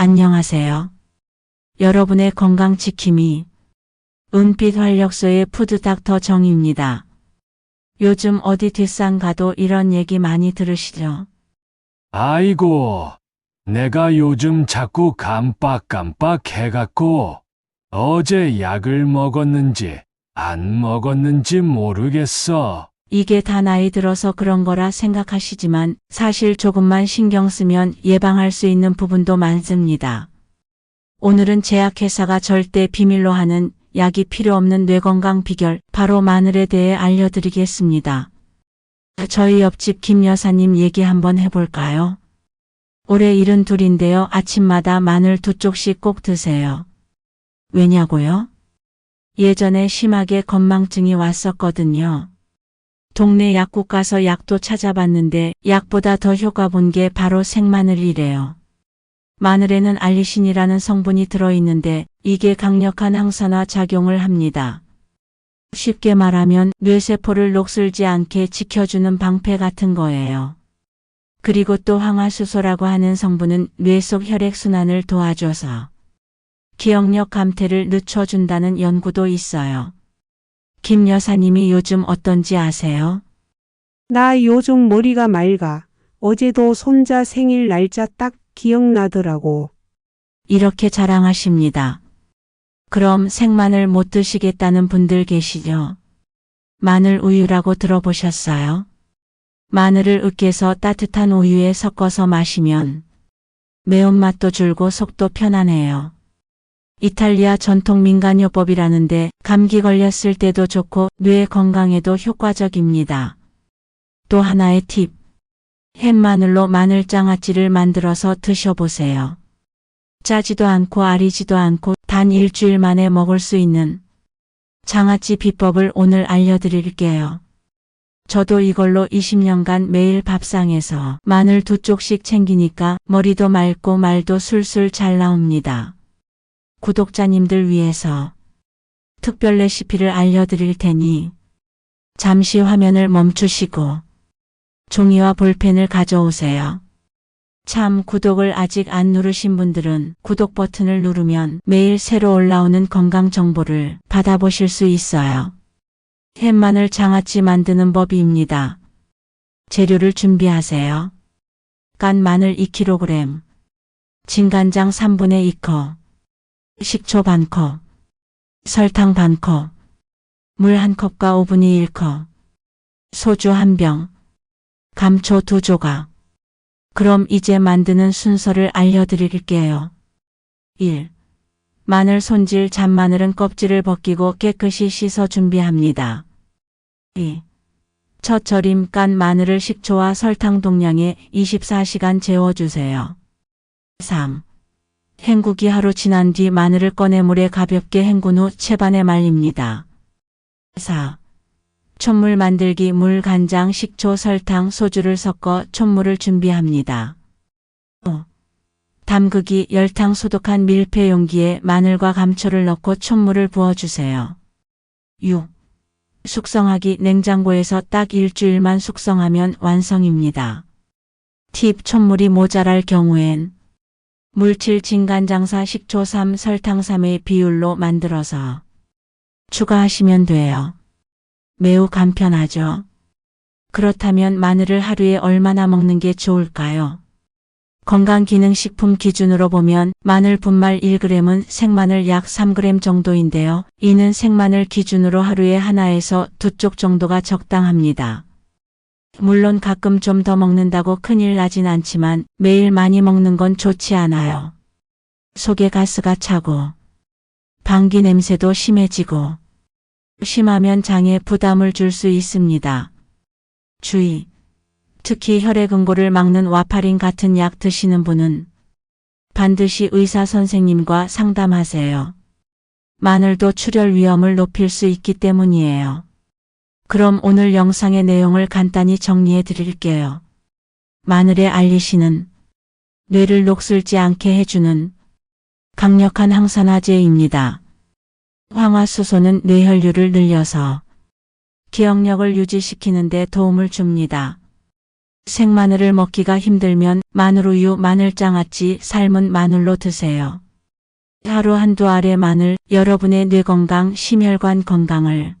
안녕하세요. 여러분의 건강 지킴이 은빛 활력소의 푸드닥터 정입니다. 요즘 어디 뒷산 가도 이런 얘기 많이 들으시죠? 아이고, 내가 요즘 자꾸 깜빡깜빡 해갖고 어제 약을 먹었는지 안 먹었는지 모르겠어. 이게 다 나이 들어서 그런 거라 생각하시지만 사실 조금만 신경 쓰면 예방할 수 있는 부분도 많습니다. 오늘은 제약회사가 절대 비밀로 하는 약이 필요 없는 뇌건강 비결 바로 마늘에 대해 알려드리겠습니다. 저희 옆집 김 여사님 얘기 한번 해볼까요? 올해 일은 둘인데요. 아침마다 마늘 두 쪽씩 꼭 드세요. 왜냐고요? 예전에 심하게 건망증이 왔었거든요. 동네 약국 가서 약도 찾아봤는데 약보다 더 효과 본 게 바로 생마늘이래요. 마늘에는 알리신이라는 성분이 들어있는데 이게 강력한 항산화 작용을 합니다. 쉽게 말하면 뇌세포를 녹슬지 않게 지켜주는 방패 같은 거예요. 그리고 또 황화수소라고 하는 성분은 뇌 속 혈액순환을 도와줘서 기억력 감퇴를 늦춰준다는 연구도 있어요. 김 여사님이 요즘 어떤지 아세요? 나 요즘 머리가 맑아. 어제도 손자 생일 날짜 딱 기억나더라고. 이렇게 자랑하십니다. 그럼 생마늘 못 드시겠다는 분들 계시죠? 마늘 우유라고 들어보셨어요? 마늘을 으깨서 따뜻한 우유에 섞어서 마시면 매운맛도 줄고 속도 편안해요. 이탈리아 전통 민간요법이라는데 감기 걸렸을 때도 좋고 뇌 건강에도 효과적입니다. 또 하나의 팁. 햇마늘로 마늘장아찌를 만들어서 드셔보세요. 짜지도 않고 아리지도 않고 단 일주일 만에 먹을 수 있는 장아찌 비법을 오늘 알려드릴게요. 저도 이걸로 20년간 매일 밥상에서 마늘 두 쪽씩 챙기니까 머리도 맑고 말도 술술 잘 나옵니다. 구독자님들 위해서 특별 레시피를 알려드릴 테니 잠시 화면을 멈추시고 종이와 볼펜을 가져오세요. 참 구독을 아직 안 누르신 분들은 구독 버튼을 누르면 매일 새로 올라오는 건강 정보를 받아보실 수 있어요. 햇마늘 장아찌 만드는 법입니다. 재료를 준비하세요. 깐 마늘 2kg, 진간장 3분의 2컵, 식초 반 컵, 설탕 반 컵, 물 1컵과 5분의 1컵, 소주 1병, 감초 2조각. 그럼 이제 만드는 순서를 알려드릴게요. 1. 마늘 손질 잔마늘은 껍질을 벗기고 깨끗이 씻어 준비합니다. 2. 첫 절임 깐 마늘을 식초와 설탕 동량에 24시간 재워주세요. 3. 헹구기 하루 지난 뒤 마늘을 꺼내 물에 가볍게 헹군 후 채반에 말립니다. 4. 촛물 만들기 물, 간장, 식초, 설탕, 소주를 섞어 촛물을 준비합니다. 5. 담그기 열탕 소독한 밀폐 용기에 마늘과 감초를 넣고 촛물을 부어주세요. 6. 숙성하기 냉장고에서 딱 일주일만 숙성하면 완성입니다. 팁 촛물이 모자랄 경우엔 물칠 진간장사 식초 3 설탕 3의 비율로 만들어서 추가하시면 돼요. 매우 간편하죠. 그렇다면 마늘을 하루에 얼마나 먹는 게 좋을까요? 건강기능식품 기준으로 보면 마늘 분말 1g은 생마늘 약 3g 정도인데요. 이는 생마늘 기준으로 하루에 하나에서 두 쪽 정도가 적당합니다. 물론 가끔 좀 더 먹는다고 큰일 나진 않지만 매일 많이 먹는 건 좋지 않아요. 속에 가스가 차고 방귀 냄새도 심해지고 심하면 장에 부담을 줄 수 있습니다. 주의. 특히 혈액응고를 막는 와파린 같은 약 드시는 분은 반드시 의사 선생님과 상담하세요. 마늘도 출혈 위험을 높일 수 있기 때문이에요. 그럼 오늘 영상의 내용을 간단히 정리해 드릴게요. 마늘의 알리신은 뇌를 녹슬지 않게 해주는 강력한 항산화제입니다. 황화수소는 뇌혈류를 늘려서 기억력을 유지시키는 데 도움을 줍니다. 생마늘을 먹기가 힘들면 마늘우유, 마늘장아찌, 삶은 마늘로 드세요. 하루 한두 알의 마늘 여러분의 뇌 건강, 심혈관 건강을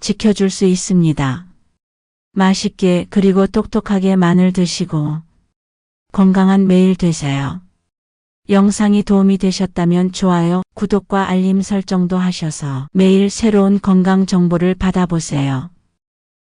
지켜줄 수 있습니다. 맛있게 그리고 똑똑하게 마늘 드시고 건강한 매일 되세요. 영상이 도움이 되셨다면 좋아요, 구독과 알림 설정도 하셔서 매일 새로운 건강 정보를 받아보세요.